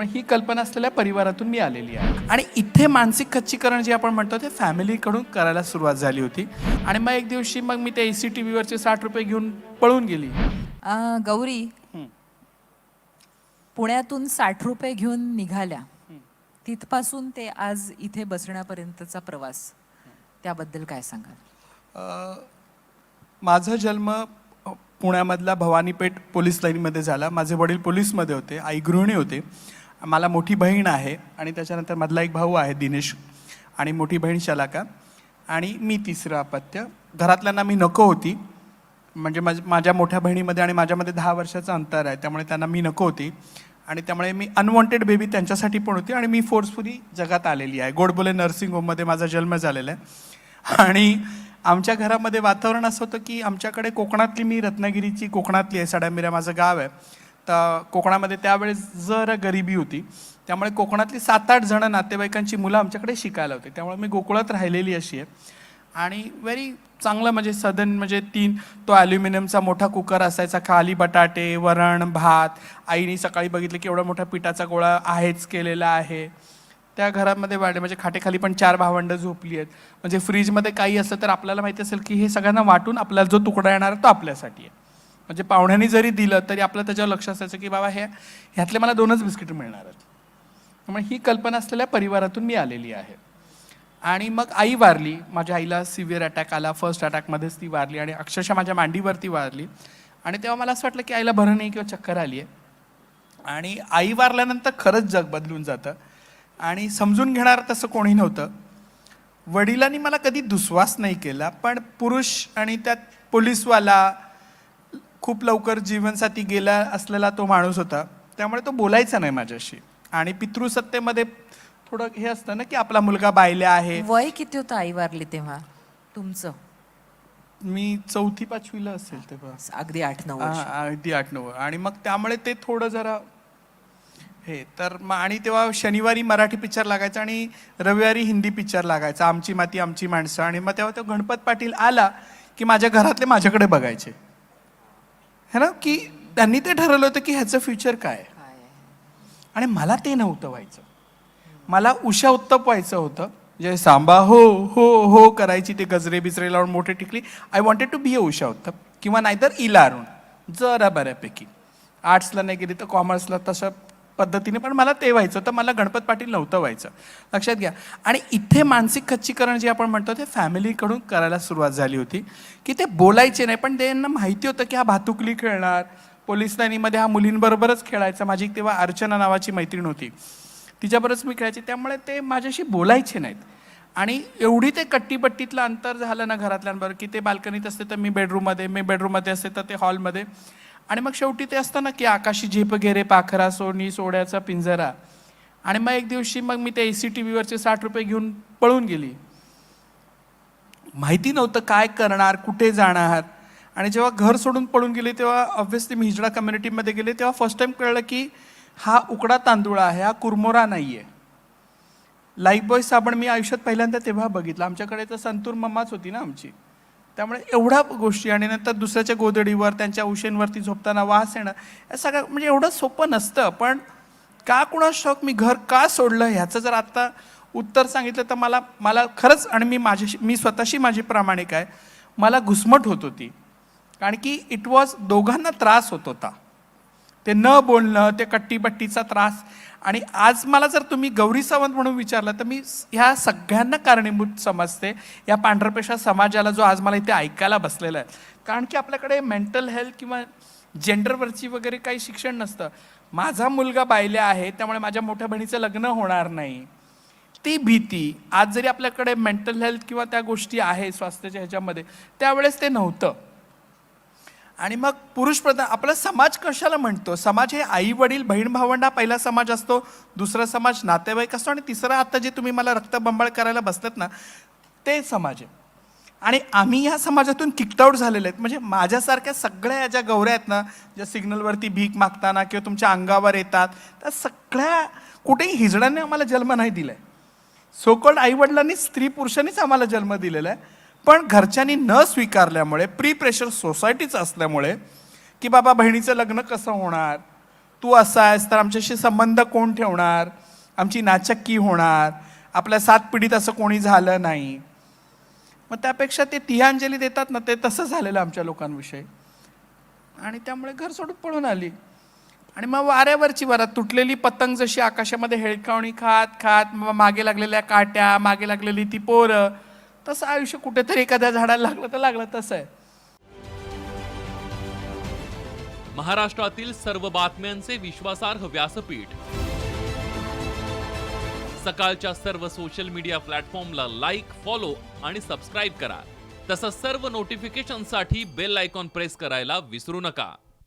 त्यामुळे ही कल्पना असलेल्या परिवारातून मी आलेली आहे. आणि इथे मानसिक खच्चीकरण जे आपण म्हणतो ते फॅमिलीकडून करायला सुरुवात झाली होती. आणि मग एक दिवशी मग मी ते ए सी टी व्हीवरचे साठ रुपये घेऊन पळून गेली. आ, गौरी. पुण्यातून साठ रुपये घेऊन निघाल्या. तिथपासून ते आज इथे बसण्यापर्यंतचा प्रवास. त्याबद्दल काय सांगाल? माझा जन्म पुण्यामधला भवानीपेठ पोलीस लाईनमध्ये झाला. माझे वडील पोलीसमध्ये होते. आई गृहिणी होते. मला मोठी बहीण आहे आणि त्याच्यानंतर मधला एक भाऊ आहे दिनेश. आणि मोठी बहीण शलाका. आणि मी तिसरं अपत्य. घरातल्यांना मी नको होती. म्हणजे माझ माझ्या मोठ्या बहिणीमध्ये आणि माझ्यामध्ये दहा वर्षाचं अंतर आहे. त्यामुळे त्यांना मी नको होती. आणि त्यामुळे मी अनवॉन्टेड बेबी त्यांच्यासाठी पण होती आणि मी फोर्सफुली जगात आलेली आहे. गोडबोले नर्सिंग होममध्ये माझा जन्म झालेला आहे. आणि आमच्या घरामध्ये वातावरण असं होतं की आमच्याकडे कोकणातली मी रत्नागिरीची कोकणातली आहे. सडामिरा माझं गाव आहे. कोकणामध्ये त्यावेळेस जरा गरिबी होती त्यामुळे कोकणातली सात आठ जणं नातेवाईकांची मुलं आमच्याकडे शिकायला होती. त्यामुळे मी गोकुळात राहिलेली अशी आहे. आणि व्हेरी चांगलं म्हणजे सदन म्हणजे तीन तो ॲल्युमिनियमचा मोठा कुकर असायचा खाली बटाटे वरण भात. आईने सकाळी बघितलं की एवढा मोठा पिठाचा गोळा आहेच केलेला आहे. त्या घरामध्ये वाढले म्हणजे खाटेखाली पण चार भावंडं झोपली आहेत. म्हणजे फ्रीजमध्ये काही असलं तर आपल्याला माहिती असेल की हे सगळ्यांना वाटून आपल्याला जो तुकडा येणार तो आपल्यासाठी आहे. म्हणजे पाहुण्यांनी जरी दिलं तरी आपलं त्याच्यावर लक्ष असायचं की बाबा हे ह्यातले मला दोनच बिस्किट मिळणार आहेत. त्यामुळे ही कल्पना असलेल्या परिवारातून मी आलेली आहे. आणि मग आई वारली माझ्या आईला सिव्हिअर अटॅक आला फर्स्ट अटॅकमध्येच ती वारली आणि अक्षरशः माझ्या मांडीवरती वारली. आणि तेव्हा मला असं वाटलं की आईला भरण नाही किंवा चक्कर आली आहे. आणि आई वारल्यानंतर खरंच जग बदलून जातं. आणि समजून घेणार तसं कोणी नव्हतं. वडिलांनी मला कधी दुस्वास नाही केला पण पुरुष आणि त्यात पोलीसवाला खूप लवकर जीवनसाथी गेला असलेला तो माणूस होता. त्यामुळे तो बोलायचा नाही माझ्याशी. आणि पितृसत्तेमध्ये थोडं हे असतं ना की आपला मुलगा बायल्या आहे. वय किती होतं आई वारली तेव्हा? तुमचं? मी चौथी पाचवीला असेल तेव्हा. अगदी आठ नऊ वर्ष. हा, अगदी आठ नऊ आणि मग त्यामुळे ते थोडं जरा हे तर मग आणि तेव्हा शनिवारी मराठी पिक्चर लागायचा आणि रविवारी हिंदी पिक्चर लागायचा. आमची माती आमची माणसं. आणि मग तेव्हा तो गणपत पाटील आला की माझ्या घरातले माझ्याकडे बघायचे. है ना? की त्यांनी ते ठरवलं होतं की ह्याचं फ्युचर काय? आणि मला ते नव्हतं व्हायचं. मला उषा उत्तप व्हायचं होतं. जे सांबा हो हो हो करायची ते गजरे बिजरे लावून मोठे टिकली. I wanted to be a Usha Uthup. किंवा नाहीतर इला अरुण जरा बऱ्यापैकी. आर्ट्सला नाही गेली तर कॉमर्सला तशा पद्धतीने पण मला ते व्हायचं. तर मला गणपत पाटील नव्हतं व्हायचं. लक्षात घ्या. आणि इथे मानसिक खच्चीकरण जे आपण म्हणतो ते फॅमिलीकडून करायला सुरुवात झाली होती. की ते बोलायचे नाही पण त्यांना माहिती होतं की हा भातुकली खेळणार. पोलीस लाईनीमध्ये हा मुलींबरोबरच खेळायचा. माझी तेव्हा अर्चना नावाची मैत्रीण होती. तिच्याबरोबरच मी खेळायचे. त्यामुळे ते माझ्याशी बोलायचे नाहीत. आणि एवढी ते कट्टीपट्टीतलं अंतर झालं ना घरातल्यांबरोबर की ते बाल्कनीत असते तर मी बेडरूममध्ये मी बेडरूममध्ये असते तर ते हॉलमध्ये आणि मग शेवटी ते असतं ना की आकाशी झेप घेरे पाखरा सोनी सोड्याचा पिंजरा. आणि मग एक दिवशी मग मी ते ए सी टी व्हीवरचे साठ रुपये घेऊन पळून गेली. माहिती नव्हतं काय करणार कुठे जाणार. आणि जेव्हा घर सोडून पळून गेले तेव्हा ऑब्व्हियसली मी हिजडा कम्युनिटीमध्ये गेले तेव्हा फर्स्ट टाईम कळलं की हा उकडा तांदूळ आहे हा कुरमोरा नाही आहे लाईफ बॉय साबण मी आयुष्यात पहिल्यांदा तेव्हा बघितलं. आमच्याकडे तर संतूर मम्माच होती ना आमची. त्यामुळे एवढ्या गोष्टी आणि नंतर दुसऱ्याच्या गोदडीवर त्यांच्या उशेंवरती झोपताना वास येणं या सगळं म्हणजे एवढं सोपं नसतं. पण का कुणा शौक मी घर का सोडलं? ह्याचं जर आत्ता उत्तर सांगितलं तर मला मला खरंच आणि मी माझ्याशी मी स्वतःशी माझी प्रामाणिक आहे. मला घुसमट होत होती. कारण की इट वॉज दोघांना त्रास होत होता. ते न बोलणं ते कट्टीबट्टीचा त्रास. आणि आज मला जर तुम्ही गौरी सावंत म्हणून विचारलं तर मी ह्या सगळ्यांना कारणीभूत समजते. या पांढरपेशा समाजाला जो आज मला इथे ऐकायला बसलेला आहे. कारण की आपल्याकडे मेंटल हेल्थ किंवा जेंडरवरची वगैरे काही शिक्षण नसतं. माझा मुलगा बायल्या आहे त्यामुळे माझ्या मोठ्या बहिणीचं लग्न होणार नाही. ती भीती आज जरी आपल्याकडे मेंटल हेल्थ किंवा त्या गोष्टी आहे स्वास्थ्याच्या ह्याच्यामध्ये त्यावेळेस ते नव्हतं. आणि मग पुरुष प्रधान आपला समाज कशाला म्हणतो? समाज हे आई वडील बहीण भावंडा पहिला समाज असतो दुसरा समाज नातेवाईक असतो आणि तिसरा आता जे तुम्ही मला रक्तबंबाळ करायला बसतात ना ते समाज आहे. आणि आम्ही ह्या समाजातून किकआउट झालेले आहेत. म्हणजे माझ्यासारख्या सगळ्या या ज्या गौऱ्या आहेत ना ज्या सिग्नलवरती भीक मागताना किंवा तुमच्या अंगावर येतात त्या सगळ्या कुठेही हिजड्याने आम्हाला जन्म नाही दिला आहे सोकॉल्ड आईवडिलांनी स्त्री पुरुषांनीच आम्हाला जन्म दिलेला आहे. पण घरच्यांनी न स्वीकारल्यामुळे प्री प्रेशर सोसायटीच असल्यामुळे की बाबा बहिणीचं लग्न कसं होणार? तू असा आहेस तर आमच्याशी संबंध कोण ठेवणार? आमची नाचक्की होणार? आपल्या सात पिढीत असं कोणी झालं नाही? मग त्यापेक्षा ते तिहांजली देतात ना ते तसं झालेलं आमच्या लोकांविषयी. आणि त्यामुळे घर सोडून पळून आली. आणि मग वाऱ्यावरची वरात तुटलेली पतंग जशी आकाशामध्ये हेळकावणी खात खात मग मागे लागलेल्या काट्या मागे लागलेली ती पोरं तसं आयुष्य कुठेतरी एखाद्या झाडाला लागलं तर लागलं तसं आहे. महाराष्ट्रातील सर्व बातम्यांचे विश्वासार्ह व्यासपीठ. सकाळच्या सर्व सोशल मीडिया प्लॅटफॉर्मला लाईक फॉलो आणि सबस्क्राईब करा. तसंच सर्व नोटिफिकेशनसाठी बेल आयकॉन प्रेस करायला विसरू नका.